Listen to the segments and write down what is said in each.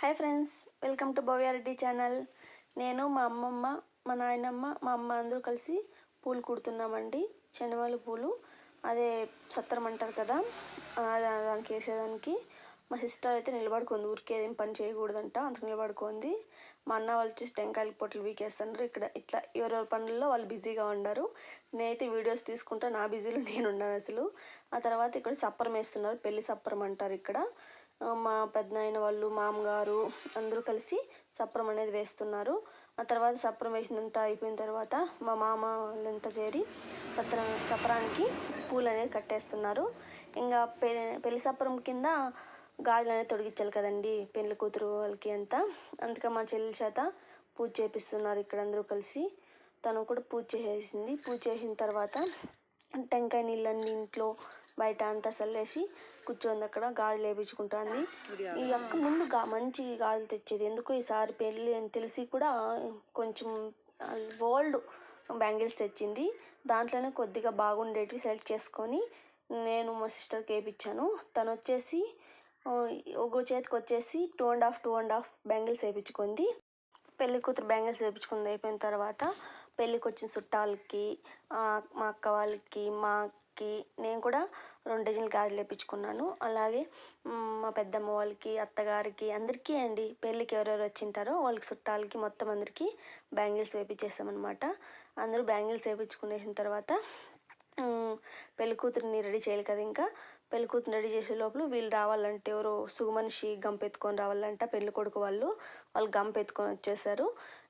Hi friends welcome to Bhavya Reddy channel. నేను మా అమ్మమ్మ మా నాయనమ్మ మా అమ్మ అందరూ కలిసి పూలు కుడుతున్నామండి. చెనమల పూలు. అదే సత్తరం అంటారు కదా దానికి వేసేదానికి. మా సిస్టర్ అయితే నిలబడుకుంది ఊరికే ఏం పని చేయకూడదంట అందుకు నిలబడుకుంది. మా అన్న వాళ్ళు వచ్చేసి టెంకాయల పొట్లు వీకేస్తున్నారు ఇక్కడ ఇట్లా ఎవరెవరి పనుల్లో వాళ్ళు బిజీగా ఉన్నారు నేనైతే వీడియోస్ తీసుకుంటా నా బిజీలో నేను ఉన్నాను అసలు. ఆ తర్వాత ఇక్కడ సప్పరం వేస్తున్నారు పెళ్ళి సప్పరం అంటారు ఇక్కడ. మా పెద్దనాయన వాళ్ళు మామగారు అందరూ కలిసి సప్రం అనేది వేస్తున్నారు. ఆ తర్వాత సప్రం వేసినంత అయిపోయిన తర్వాత మా మామ వాళ్ళంతా చేరి పత్ర సప్రానికి పూలు అనేది కట్టేస్తున్నారు. ఇంకా పె పెళ్ళి సప్రం కింద గాజులు అనేది తొడిగించాలి కదండి పెళ్ళి కూతురు వాళ్ళకి అంతా. అందుకే మా చెల్లి చేత పూజ చేపిస్తున్నారు ఇక్కడ అందరూ కలిసి. తను కూడా పూజ చేసేసింది. పూజ చేసిన తర్వాత టెంకాయ నీళ్ళన్నీ ఇంట్లో బయట అంతా చల్లేసి కూర్చోంది అక్కడ గాజులు వేపించుకుంటుంది ఈ అక్క ముందు గా మంచి గాజులు తెచ్చేది. ఎందుకు ఈసారి పెళ్ళి అని తెలిసి కూడా కొంచెం ఓల్డ్ బ్యాంగిల్స్ తెచ్చింది. దాంట్లోనే కొద్దిగా బాగుండేటివి సెలెక్ట్ చేసుకొని నేను మా సిస్టర్కి వేయించాను తను వచ్చేసి ఒక్కో ఒక చేతికి వచ్చేసి two and half two and half bangles వేయించుకుంది పెళ్ళి కూతురు బ్యాంగిల్స్ వేయించుకుంది అయిపోయిన తర్వాత పెళ్ళికి వచ్చిన చుట్టాలకి మా అక్క వాళ్ళకి మాకి నేను కూడా రెండు డజన్లు గాజులు వేయించుకున్నాను అలాగే మా పెద్దమ్మ వాళ్ళకి అత్తగారికి అందరికీ అండి. పెళ్ళికి ఎవరెవరు వచ్చింటారో వాళ్ళకి చుట్టాలకి మొత్తం అందరికీ బ్యాంగిల్స్ వేపించేస్తామన్నమాట. అందరూ బ్యాంగిల్స్ వేయించుకునేసిన తర్వాత పెళ్ళికూతురిని కూతురిని రెడీ చేయాలి కదా ఇంకా. పెళ్ళికూతురు రెడీ చేసే లోపల వీళ్ళు రావాలంటే ఎవరో సుగమనిషి గంపెత్తుకొని రావాలంట పెళ్ళి కొడుకు వాళ్ళు. వాళ్ళు గంపెత్తుకొని వచ్చేసారు.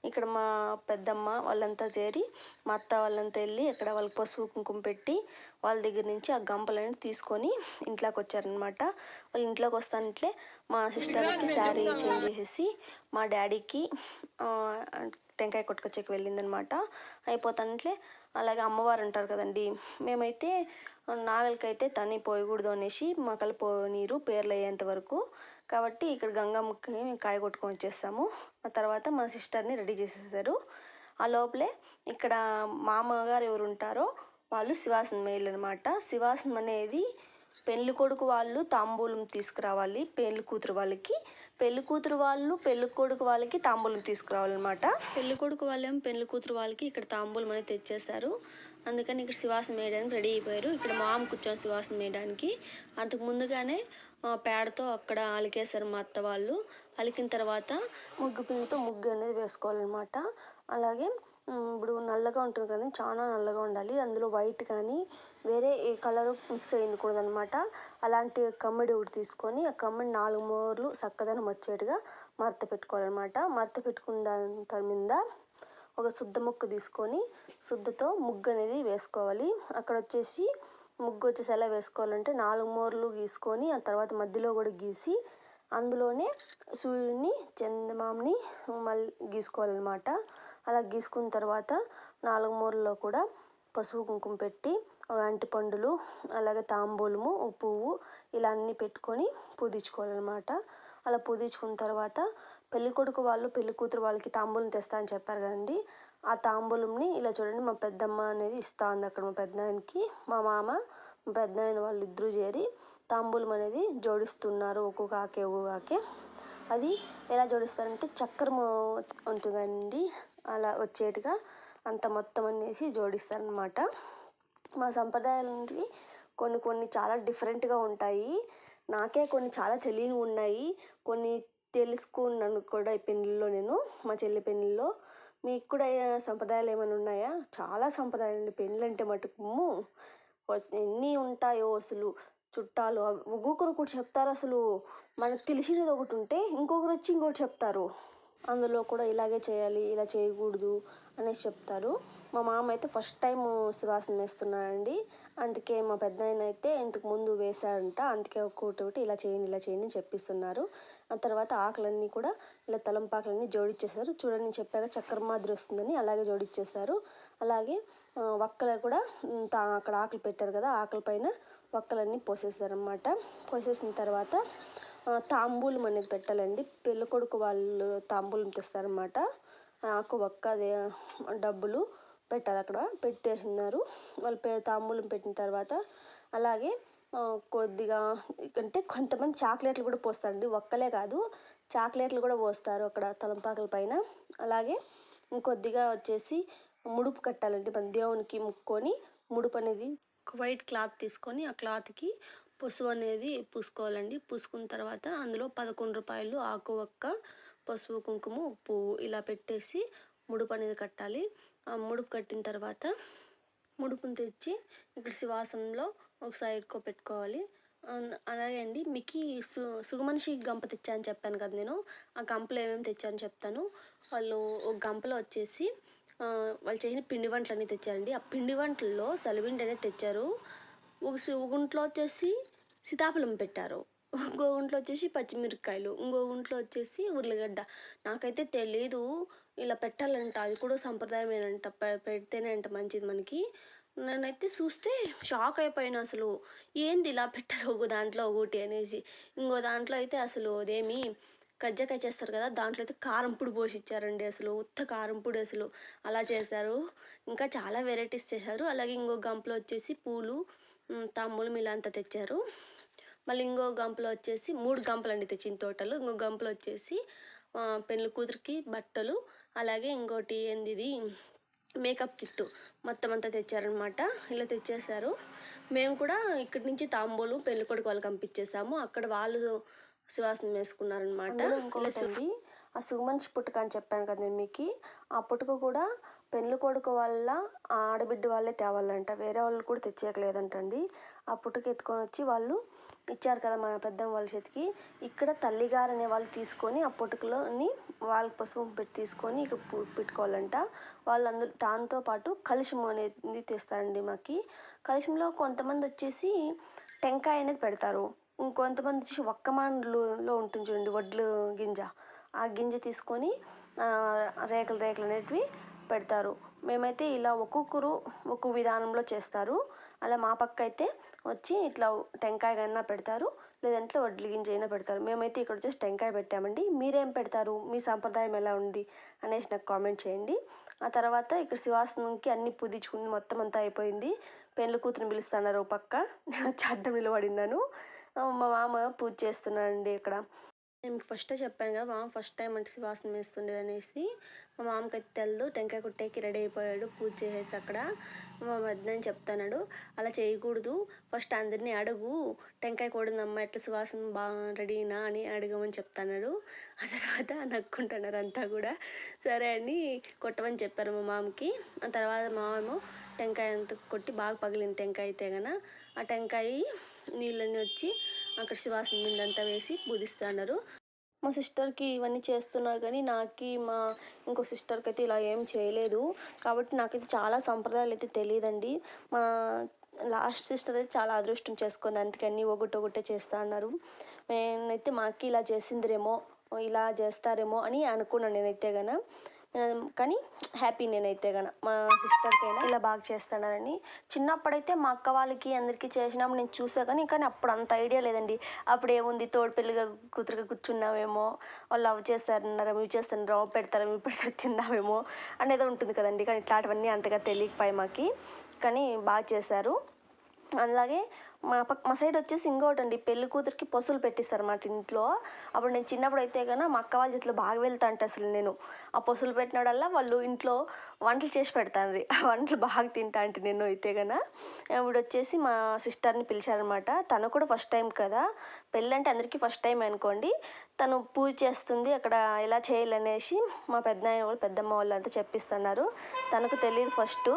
ఇక్కడ మా పెద్దమ్మ వాళ్ళంతా చేరి మా అత్త వాళ్ళంతా వెళ్ళి ఇక్కడ వాళ్ళకి పసుపు కుంకుమ పెట్టి వాళ్ళ దగ్గర నుంచి ఆ గంపలని తీసుకొని ఇంట్లోకి వచ్చారనమాట వాళ్ళు ఇంట్లోకి వస్తానంటే మా సిస్టర్కి శారీ చేంజ్ చేసేసి మా డాడీకి టెంకాయ కొట్టుకొచ్చేకి వెళ్ళిందనమాట అయిపోతానంటే అలాగే అమ్మవారు ఉంటారు కదండి. మేమైతే నాగలికైతే తని పోయకూడదు అనేసి మొక్కలు పోనీరు పేర్లు అయ్యేంత వరకు. కాబట్టి ఇక్కడ గంగమ్మకి మేము కాయ కొట్టుకొని వచ్చేస్తాము. ఆ తర్వాత మా సిస్టర్ని రెడీ చేసేసారు. ఆ లోపలే ఇక్కడ మామగారు ఎవరు ఉంటారో వాళ్ళు శివాసనం అనమాట శివాసనం అనేది పెళ్ళి కొడుకు వాళ్ళు తాంబూలం తీసుకురావాలి పెళ్ళి కూతురు వాళ్ళకి. పెళ్ళి కూతురు వాళ్ళు పెళ్ళి కొడుకు వాళ్ళకి తాంబూలం తీసుకురావాలన్నమాట. పెళ్ళి కొడుకు వాళ్ళేమో పెళ్ళి కూతురు వాళ్ళకి ఇక్కడ తాంబూలం అనేది తెచ్చేస్తారు అందుకని ఇక్కడ శివాసనం వేయడానికి రెడీ అయిపోయారు. ఇక్కడ మామ కూర్చొని శివాసనం వేయడానికి అంతకు ముందుగానే పేడతో అక్కడ అలికేశారు మా అత్త వాళ్ళు. అలికిన తర్వాత ముగ్గు పిండితో ముగ్గు అనేది వేసుకోవాలన్నమాట. అలాగే ఇప్పుడు నల్లగా ఉంటుంది కానీ చాలా నల్లగా ఉండాలి. అందులో వైట్ కానీ వేరే ఏ కలర్ మిక్స్ అయ్యకూడదు అనమాట అలాంటి కమ్మిడి ఒకటి తీసుకొని ఆ కమ్మిడి నాలుగు మోర్లు చక్కదనం వచ్చేట్టుగా మరత పెట్టుకోవాలన్నమాట. మరత పెట్టుకున్న దాని మీద ఒక శుద్ధ ముక్క తీసుకొని శుద్ధతో ముగ్గు అనేది వేసుకోవాలి. అక్కడ వచ్చేసి ముగ్గు వచ్చేసి ఎలా వేసుకోవాలంటే నాలుగు మూరలు గీసుకొని ఆ తర్వాత మధ్యలో కూడా గీసి అందులోనే సూర్యుడిని చందమామని మళ్ళీ గీసుకోవాలన్నమాట. అలా గీసుకున్న తర్వాత నాలుగు మూరల్లో కూడా పసుపు కుంకుమ పెట్టి అంటి పండులు అలాగే తాంబూలము పువ్వు ఇలా అన్నీ పెట్టుకొని పూజించుకోవాలన్నమాట అలా పూజించుకున్న తర్వాత పెళ్ళి కొడుకు వాళ్ళు పెళ్ళి కూతురు వాళ్ళకి తాంబూలం తెస్తా అని చెప్పారు కదండి. ఆ తాంబూలంని ఇలా చూడండి మా పెద్దమ్మ అనేది ఇస్తా ఉంది అక్కడ మా పెద్దనాయనకి మా మామ మా పెద్దనాయన వాళ్ళు ఇద్దరూ చేరి తాంబూలం అనేది జోడిస్తున్నారు ఒక్కొక్క ఆకే ఒక్కొక్క ఆకే అది ఎలా జోడిస్తారంటే చక్రం ఉంటుందండి అలా వచ్చేట్టుగా అంత మొత్తం అనేసి జోడిస్తారనమాట మా సంప్రదాయాలకి కొన్ని కొన్ని చాలా డిఫరెంట్గా ఉంటాయి. నాకే కొన్ని చాలా తెలియని ఉన్నాయి. కొన్ని తెలుసుకున్నాను కూడా ఈ పెళ్ళిలో నేను మా చెల్లి పెళ్ళిలో మీకు కూడా సంప్రదాయాలు ఏమైనా ఉన్నాయా? చాలా సంప్రదాయాలు అండి పెళ్ళి అంటే మటుకు ఎన్ని ఉంటాయో అసలు చుట్టాలు. అవి ఒక్కొక్కరు ఒకటి చెప్తారు అసలు. మనకు తెలిసినది ఒకటి ఉంటే ఇంకొకరు వచ్చి ఇంకోటి చెప్తారు. అందులో కూడా ఇలాగే చేయాలి ఇలా చేయకూడదు అనేసి చెప్తారు. మా మామ అయితే ఫస్ట్ టైం సువాసన వేస్తున్నాడండి. అందుకే మా పెద్ద అయితే ఇంతకు ముందు వేశాడంట. అందుకే ఒక్కొక్కటి ఒకటి ఇలా చేయండి ఇలా చేయండి అని చెప్పిస్తున్నారు. ఆ తర్వాత ఆకులన్నీ కూడా ఇలా తలంపాకులన్నీ జోడించేశారు చూడండి చెప్పాక చక్కెర మాదిరి వస్తుందని అలాగే జోడించేశారు అలాగే వక్కలు కూడా తా- అక్కడ ఆకులు పెట్టారు కదా ఆకుల పైన వక్కలన్నీ పోసేసారనమాట పోసేసిన తర్వాత తాంబూలం అనేది పెట్టాలండి. పెళ్ళి కొడుకు వాళ్ళు తాంబూలం తెస్తారనమాట ఆకు ఒక్క డబ్బులు పెట్టాలి అక్కడ. పెట్టేసినారు. వాళ్ళు తాంబూలం పెట్టిన తర్వాత అలాగే కొద్దిగా అంటే కొంతమంది చాక్లెట్లు కూడా పోస్తారండి. ఒక్కలే కాదు చాక్లెట్లు కూడా పోస్తారు అక్కడ తలంపాకల పైన. అలాగే ఇంకొద్దిగా వచ్చేసి ముడుపు కట్టాలండి. మన దేవునికి ముక్కొని ముడుపు అనేది ఒక వైట్ క్లాత్ తీసుకొని ఆ క్లాత్కి పసుపు అనేది పూసుకోవాలండి. పూసుకున్న తర్వాత అందులో పదకొండు రూపాయలు ఆకు ఒక్క పసుపు కుంకుమ ఉప్పు ఇలా పెట్టేసి ముడుపు అనేది కట్టాలి. ఆ ముడుపు కట్టిన తర్వాత ముడుపుని తెచ్చి ఇక్కడ శివాసనంలో ఒక సైడ్కో పెట్టుకోవాలి. అలాగే అండి మీకు సు సుగమనిషి గంప తెచ్చాను చెప్పాను కదా నేను. ఆ గంపలో ఏమేమి తెచ్చాను చెప్తాను. వాళ్ళు ఒక గంపలో వచ్చేసి వాళ్ళు చేసిన పిండి వంటలు అన్నీ తెచ్చారండి. ఆ పిండి వంటల్లో సలివిండి అనేది తెచ్చారు. ఒక ఒక గుంట్లో వచ్చేసి సీతాఫలం పెట్టారు. ఇంకో గుంట్లో వచ్చేసి పచ్చిమిరపకాయలు ఇంకో గుంట్లో వచ్చేసి ఉర్లగడ్డ. నాకైతే తెలీదు ఇలా పెట్టాలంట అది కూడా సంప్రదాయమేనంట పె- పెడితేనే అంట మంచిది మనకి. నేనైతే చూస్తే షాక్ అయిపోయాను అసలు. ఏంది ఇలా పెట్టారు ఒక దాంట్లో ఒకటి అనేసి. ఇంకో దాంట్లో అయితే అసలు అదేమి కజ్జకాయ చేస్తారు కదా దాంట్లో అయితే కారం పొడి పోసి ఇచ్చారండి అసలు. ఉత్త కారం పొడి అసలు. అలా చేశారు. ఇంకా చాలా వెరైటీస్ చేశారు. అలాగే ఇంకో గంపలో వచ్చేసి పూలు ఉమ్, తాంబూలం ఇలా అంతా తెచ్చారు. మళ్ళీ ఇంకో గంపలో వచ్చేసి మూడు గంపలు అండి తెచ్చిన టోటల్ ఇంకో గంపలో వచ్చేసి పెళ్ళి కూతురికి బట్టలు అలాగే ఇంకోటి ఏంది ఇది మేకప్ కిట్ మొత్తం అంతా తెచ్చారనమాట. ఇలా తెచ్చేసారు మేము కూడా ఇక్కడి నుంచి తాంబూలు పెళ్ళి కొడుకు వాళ్ళకి పంపించేసాము అక్కడ వాళ్ళు సువాసన వేసుకున్నారనమాట ఇంకోటండి ఆ సుమనిషి పుట్టుక అని చెప్పాను కదా నేను మీకు. ఆ పుట్టుక కూడా పెళ్ళి కొడుకు వాళ్ళ ఆడబిడ్డ వాళ్ళే తేవాలంట. వేరే వాళ్ళు కూడా తెచ్చేయకలేదంటండి. ఆ పుట్టుక ఎత్తుకొని వచ్చి వాళ్ళు ఇచ్చారు కదా మా పెద్దమ్మ వాళ్ళ చేతికి. ఇక్కడ తల్లిగారు అనే వాళ్ళు తీసుకొని ఆ పుట్టుకలోని వాళ్ళకి పసుపు పెట్టి తీసుకొని ఇక్కడ పెట్టుకోవాలంట. వాళ్ళు అందరు దాంతో పాటు కలుషం అనేది తీస్తారండి మాకి. కలుషంలో కొంతమంది వచ్చేసి టెంకాయ అనేది పెడతారు. ఇంకొంతమంది వచ్చేసి ఒక్కమాన్లో ఉంటుంది చూడండి వడ్లు గింజ. ఆ గింజ తీసుకొని ఆ, రేకలు రేకలు అనేటివి పెడతారు. మేమైతే ఇలా ఒక్కొక్కరు ఒక్కొక్క విధానంలో చేస్తారు. అలా మా పక్క అయితే వచ్చి ఇట్లా టెంకాయకైనా పెడతారు లేదంటే వడ్లు గింజ అయినా పెడతారు. మేమైతే ఇక్కడ వచ్చేసి టెంకాయ పెట్టామండి. మీరేం పెడతారు? మీ సాంప్రదాయం ఎలా ఉంది? అనేసి నాకు కామెంట్ చేయండి. ఆ తర్వాత ఇక్కడ శివాసనంకి అన్ని పుదించుకుని మొత్తం అంతా అయిపోయింది. పెళ్ళి కూతురు పిలుస్తున్నారు పక్క. నేను వచ్చి అడ్డం నిలబడినాను మా మామ పూజ చేస్తున్నానండి ఇక్కడ. నేను మీకు ఫస్ట్ చెప్పాను కదా మామ ఫస్ట్ టైం అంటే సువాసన వేస్తుండేది అనేసి మా మామకి అయితే తెలదు టెంకాయ కొట్టేకి రెడీ అయిపోయాడు పూజ చేసేసి అక్కడ. మా వద్దని చెప్తున్నాడు అలా చేయకూడదు ఫస్ట్ అందరినీ అడుగు టెంకాయ కొడిందమ్మా ఎట్లా సువాసన బాగా రెడీనా అని అడగమని చెప్తాడు ఆ తర్వాత నక్కుంటున్నారు అంతా కూడా. సరే అని కొట్టమని చెప్పారు మా మామకి. ఆ తర్వాత మామేమో టెంకాయ అంతా కొట్టి బాగా పగిలింది టెంకాయ అయితే గన ఆ టెంకాయ నీళ్ళని వచ్చి అక్కడ శివాసన మీదంతా వేసి పూజిస్తున్నారు మా సిస్టర్కి ఇవన్నీ చేస్తున్నారు కానీ నాకు మా ఇంకో సిస్టర్కి అయితే ఇలా ఏం చేయలేదు. కాబట్టి నాకైతే చాలా సంప్రదాయాలు అయితే తెలియదండి మా లాస్ట్ సిస్టర్ అయితే చాలా అదృష్టం చేసుకుంది. అందుకని ఒకటి ఒకటే చేస్తా అన్నారు. నేనైతే మాకి ఇలా చేసిందిరేమో ఇలా చేస్తారేమో అని అనుకున్నాను నేనైతే గన కానీ హ్యాపీ నేనైతే కన మా సిస్టర్కైనా ఇలా బాగా చేస్తున్నారని. చిన్నప్పుడైతే మా అక్క వాళ్ళకి అందరికీ చేసినాము నేను చూసా కానీ కానీ అప్పుడు అంత ఐడియా లేదండి. అప్పుడు ఏముంది తోడు పెళ్ళిగా కూతురుగా కూర్చున్నామేమో వాళ్ళు అవి చేస్తారన్నారా ఇవి చేస్తున్నారా పెడతారా పెడతారు ఇవి పెడతారు తిందామేమో అనేది ఉంటుంది కదండి. కానీ ఇట్లాంటివన్నీ అంతగా తెలియకపోయి మాకి. కానీ బాగా చేశారు. అలాగే మా పక్క మా సైడ్ వచ్చేసి ఇంకోటి అండి పెళ్ళి కూతురికి పసులు పెట్టిస్తారు అన్నమాట ఇంట్లో. అప్పుడు నేను చిన్నప్పుడు అయితే కన్నా మా అక్క వాళ్ళ చేతిలో బాగా వెళ్తాంట అసలు నేను. ఆ పసులు పెట్టినోడల్లా వాళ్ళు ఇంట్లో వంటలు చేసి పెడతాను ఆ వంటలు బాగా తింటా అంటే నేను అయితే కన్నా ఇప్పుడు వచ్చేసి మా సిస్టర్ని పిలిచారనమాట తను కూడా ఫస్ట్ టైం కదా. పెళ్ళి అంటే అందరికీ ఫస్ట్ టైం అనుకోండి. తను పూజ చేస్తుంది అక్కడ ఎలా చేయాలనేసి మా పెద్ద వాళ్ళు పెద్దమ్మ వాళ్ళు అంతా చెప్పిస్తున్నారు. తనకు తెలియదు ఫస్ట్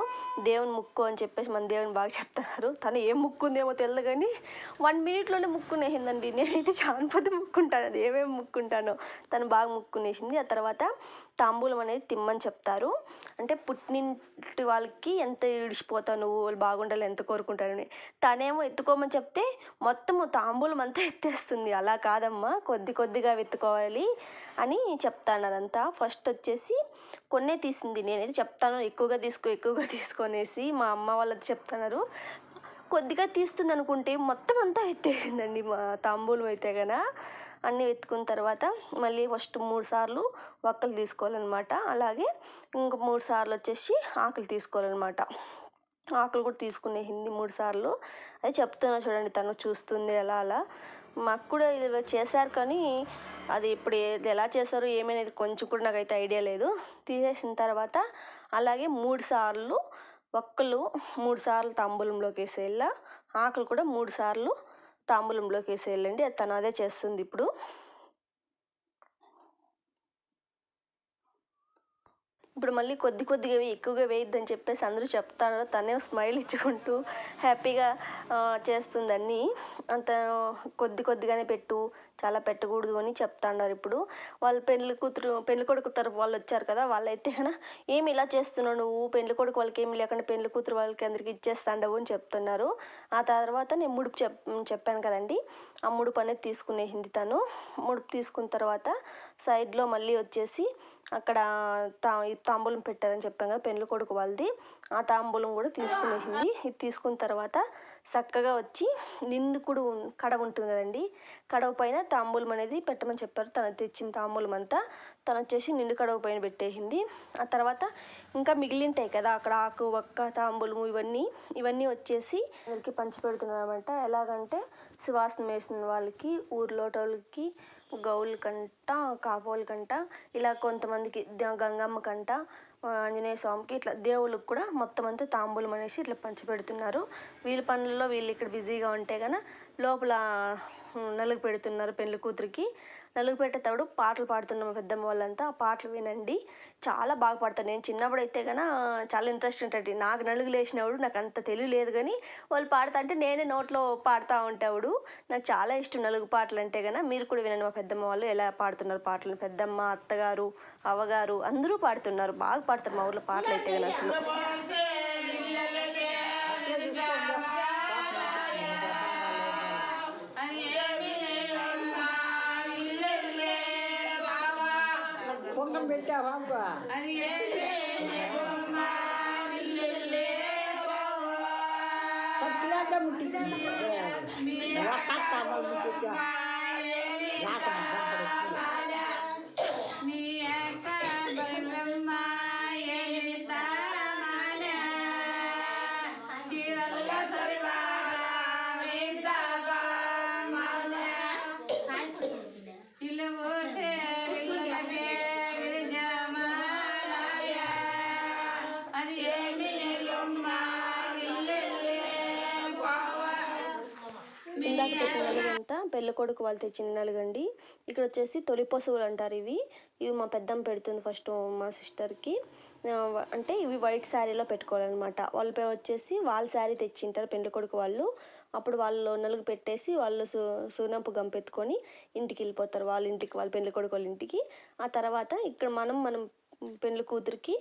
దేవుని ముక్కు అని చెప్పేసి మన దేవుని బాగా చెప్తున్నారు. తను ఏం ముక్కుందేమో తెలియదు కానీ వన్ మినిట్లోనే ముక్కునేసిందండి. నేనైతే చాలా పెద్ద ముక్కుంటాను. అది ఏమేమి ముక్కుంటానో తను బాగా ముక్కునేసింది. ఆ తర్వాత తాంబూలం అనేది తిమ్మని చెప్తారు. అంటే పుట్టినింటి వాళ్ళకి ఎంత ఇడిచిపోతావు నువ్వు? వాళ్ళు బాగుండాలి ఎంత కోరుకుంటారని తనేమో ఎత్తుకోమని చెప్తే మొత్తము తాంబూలం అంతా ఎత్తేస్తుంది. అలా కాదమ్మా కొద్ది కొద్దిగా వెత్తుకోవాలి అని చెప్తాన్నారంతా ఫస్ట్ వచ్చేసి కొన్నే తీసింది. నేనైతే చెప్తాను ఎక్కువగా తీసుకో ఎక్కువగా తీసుకొనేసి మా అమ్మ వాళ్ళది చెప్తున్నారు. కొద్దిగా తీస్తుంది అనుకుంటే మొత్తం అంతా ఎత్తేసిందండి మా తాంబూలం అయితే గన. అన్నీ ఎత్తుకున్న తర్వాత మళ్ళీ ఫస్ట్ మూడు సార్లు వక్కలు తీసుకోవాలన్నమాట. అలాగే ఇంక మూడు సార్లు వచ్చేసి ఆకులు తీసుకోవాలన్నమాట. ఆకులు కూడా తీసుకునేసింది మూడు సార్లు. అది చెప్తున్నా చూడండి తను చూస్తుంది అలా అలా. మాకు కూడా చేశారు కానీ అది ఇప్పుడు ఏది ఎలా చేశారు ఏమనేది కొంచెం కూడా నాకైతే ఐడియా లేదు. తీసేసిన తర్వాత అలాగే మూడు సార్లు ఒక్కలు మూడు సార్లు తాంబూలంలోకి వేసేయాల ఆకులు కూడా మూడు సార్లు తాంబూలంలోకి వేసేయాలండి అది తను అదే చేస్తుంది ఇప్పుడు. ఇప్పుడు మళ్ళీ కొద్ది కొద్దిగా వేయి ఎక్కువగా వేయొద్దని చెప్పేసి అందరూ చెప్తారు. తనే స్మైల్ ఇచ్చుకుంటూ హ్యాపీగా ఆ, చేస్తుందన్నీ అంత కొద్ది కొద్దిగానే పెట్టు. చాలా పెట్టకూడదు అని చెప్తాండారు ఇప్పుడు. వాళ్ళు పెళ్ళి కూతురు పెళ్ళి కొడుకు తరపు వాళ్ళు వచ్చారు కదా వాళ్ళైతే ఏమి ఇలా చేస్తున్నావు నువ్వు? పెళ్ళి కొడుకు వాళ్ళకి ఏమి లేకుండా పెళ్ళి కూతురు వాళ్ళకి అందరికి ఇచ్చేస్తాండవు అని చెప్తున్నారు. ఆ తర్వాత నేను ముడుపు చెప్ చెప్పాను కదండి. ఆ ముడుపు అనేది తీసుకునేసింది తను. ముడుపు తీసుకున్న తర్వాత సైడ్లో మళ్ళీ వచ్చేసి అక్కడ తా తాంబూలం పెట్టారని చెప్పాం కదా పెళ్ళి కొడుకు వాళ్ళది. ఆ తాంబూలం కూడా తీసుకునేసింది. ఇది తీసుకున్న తర్వాత చక్కగా వచ్చి నిండు కూడా కడవ ఉంటుంది కదండి. కడవ పైన తాంబూలం అనేది పెట్టమని చెప్పారు. తను తెచ్చిన తాంబూలం అంతా తను వచ్చేసి నిండు కడవ పైన పెట్టేసింది. ఆ తర్వాత ఇంకా మిగిలింటాయి కదా అక్కడ ఆకు ఒక్క తాంబూలము ఇవన్నీ ఇవన్నీ వచ్చేసి అందరికీ పంచి పెడుతున్నారన్నమాట ఎలాగంటే సువాసన వేసిన వాళ్ళకి గౌల్ కంట కాపోల్ కంట ఇలా కొంతమందికి గంగమ్మ కంట ఆంజనేయ స్వామికి ఇట్లా దేవుళ్ళకి కూడా మొత్తం అంతా తాంబూలం అనేసి ఇట్లా పంచిపెడుతున్నారు. వీళ్ళ పనుల్లో వీళ్ళు ఇక్కడ బిజీగా ఉంటే కనుక లోపల నలుగు పెడుతున్నారు పెళ్ళి కూతురికి. నలుగుపేట తవుడు పాటలు పాడుతున్న మా పెద్దమ్మ వాళ్ళంతా ఆ పాటలు వినండి చాలా బాగా పాడతారు నేను చిన్నప్పుడు అయితే కన్నా చాలా ఇంట్రెస్ట్ ఉంటుంది నాకు నలుగు లేచినప్పుడు నాకు అంత తెలివి లేదు కానీ వాళ్ళు పాడతా అంటే నేనే నోట్లో పాడుతూ ఉంటావుడు నాకు చాలా ఇష్టం నలుగు పాటలు అంటే కన్నా మీరు కూడా వినండి మా పెద్దమ్మ వాళ్ళు ఎలా పాడుతున్నారు పాటలు పెద్దమ్మ అత్తగారు అవ్వగారు అందరూ పాడుతున్నారు బాగా పాడతారు మా ఊర్లో పాటలు అయితే కన్నా అసలు ఒక్క ఇందాక పెట్టిన నలుగంతా పెళ్ళి కొడుకు వాళ్ళు తెచ్చిన నలుగండి. ఇక్కడ వచ్చేసి తొలి పశువులు అంటారు ఇవి. ఇవి మా పెద్దమ్మ పెడుతుంది ఫస్ట్ మా సిస్టర్కి. అంటే ఇవి వైట్ శారీలో పెట్టుకోవాలన్నమాట. వాళ్ళ పే వచ్చేసి వాళ్ళ శారీ తెచ్చింటారు పెళ్ళి కొడుకు వాళ్ళు. అప్పుడు వాళ్ళు నలుగు పెట్టేసి వాళ్ళు సు సునపు గంపెత్తుకొని ఇంటికి వెళ్ళిపోతారు వాళ్ళ ఇంటికి వాళ్ళ పెళ్ళి కొడుకు వాళ్ళ ఇంటికి. ఆ తర్వాత ఇక్కడ మనం మనం పెళ్ళి కూతురికి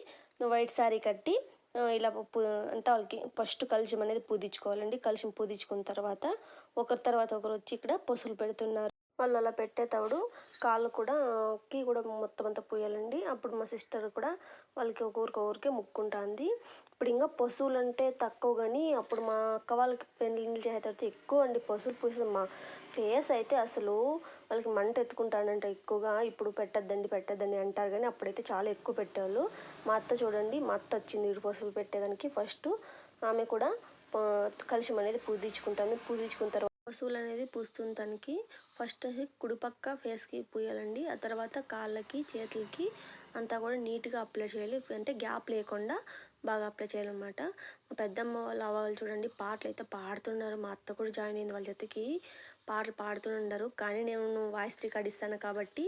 వైట్ శారీ కట్టి ఇలా పు అంతా వాళ్ళకి ఫస్ట్ కలుషం అనేది పూజించుకోవాలండి కలుషం పూజించుకున్న తర్వాత ఒకరి తర్వాత ఒకరు వచ్చి ఇక్కడ పసులు పెడుతున్నారు. వాళ్ళు అలా పెట్టేటప్పుడు కాళ్ళు కూడా కి కూడా మొత్తం అంతా పూయాలండి. అప్పుడు మా సిస్టర్ కూడా వాళ్ళకి ఒకరికి ఒకరికే ముక్కుంటుంది. ఇప్పుడు ఇంకా పశువులు అంటే తక్కువ కానీ అప్పుడు మా అక్క వాళ్ళకి పెళ్ళిళ్ళు చేసే తర్వాత ఎక్కువ అండి పశువులు పూసిన మా ఫేస్ అయితే అసలు వాళ్ళకి మంట ఎత్తుకుంటానంట ఎక్కువగా. ఇప్పుడు పెట్టద్దండి పెట్టద్దని అంటారు కానీ అప్పుడైతే చాలా ఎక్కువ పెట్టేవాళ్ళు. మా అత్త చూడండి మా అత్త వచ్చింది ఇటు పశువులు పెట్టేదానికి. ఫస్ట్ ఆమె కూడా ఆ, కలుషం అనేది పూజించుకుంటాను పూజించుకున్న తర్వాత పసువులు అనేది పూస్తుంది తనకి. ఫస్ట్ కుడిపక్క ఫేస్కి పూయాలండి. ఆ తర్వాత కాళ్ళకి చేతులకి అంతా కూడా నీట్గా అప్లై చేయాలి. అంటే గ్యాప్ లేకుండా బాగా అప్లై చేయాలన్నమాట. మా పెద్దమ్మ వాళ్ళు అవ్వాలి చూడండి పాటలు అయితే పాడుతున్నారు. మా అత్త కూడా జాయిన్ అయింది వాళ్ళ జతకి. పాటలు పాడుతుండరు కానీ నేను వాయిస్ రికార్డ్ ఇస్తాను కాబట్టి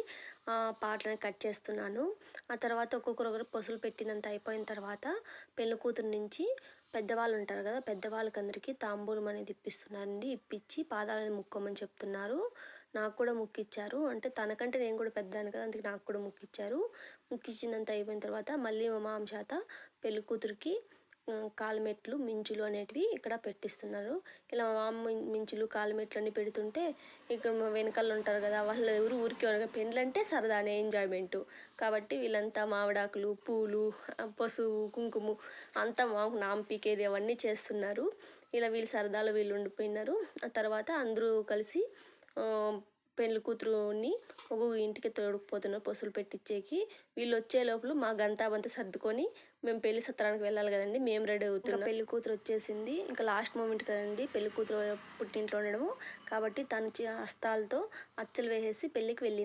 ఆ పాటలను కట్ చేస్తున్నాను. ఆ తర్వాత ఒక్కొక్కరు ఒకరు పసులు పెట్టినంత అయిపోయిన తర్వాత పెళ్ళి కూతురు నుంచి పెద్దవాళ్ళు ఉంటారు కదా పెద్దవాళ్ళకి అందరికీ తాంబూలం అనేది ఇప్పిస్తున్నారండి. ఇప్పించి పాదాలను ముక్కోమని చెప్తున్నారు. నాకు కూడా ముక్కిచ్చారు. అంటే తనకంటే నేను కూడా పెద్దాను కదా అందుకే నాకు కూడా ముక్కిచ్చారు. ముక్కిచ్చినంత అయిపోయిన తర్వాత మళ్ళీ మా మామ చేత పెళ్ళి కూతురికి కాలుమెట్లు మించులు అనేటివి ఇక్కడ పెట్టిస్తున్నారు. ఇలా మా మించులు కాలుమెట్లు అన్ని పెడుతుంటే ఇక్కడ వెనకాల ఉంటారు కదా వాళ్ళు ఎవరు ఊరికి పెండ్లంటే సరదానే ఎంజాయ్మెంట్. కాబట్టి వీళ్ళంతా మామిడాకులు పూలు ఆ, పసుపు కుంకుమ అంతా మాకు నాంపికేది అవన్నీ చేస్తున్నారు. ఇలా వీళ్ళు సరదాలో వీళ్ళు ఉండిపోయినారు. ఆ తర్వాత అందరూ కలిసి పెళ్ళి పెళ్ళి కూతురుని ఒక్కొక్క ఇంటికి తోడుకుపోతున్నారు పసులు పెట్టించేకి వీళ్ళు వచ్చే లోపల మా గంతాబంతా సర్దుకొని మేము పెళ్ళి సత్రానికి వెళ్ళాలి కదండి. మేము రెడీ అవుతున్నాం. పెళ్ళి కూతురు వచ్చేసింది. ఇంకా లాస్ట్ మూమెంట్ కదండి. పెళ్ళి కూతురు పుట్టింట్లో ఉండడము. కాబట్టి తను హస్తాలతో అచ్చలు వేసేసి పెళ్ళికి వెళ్ళింది.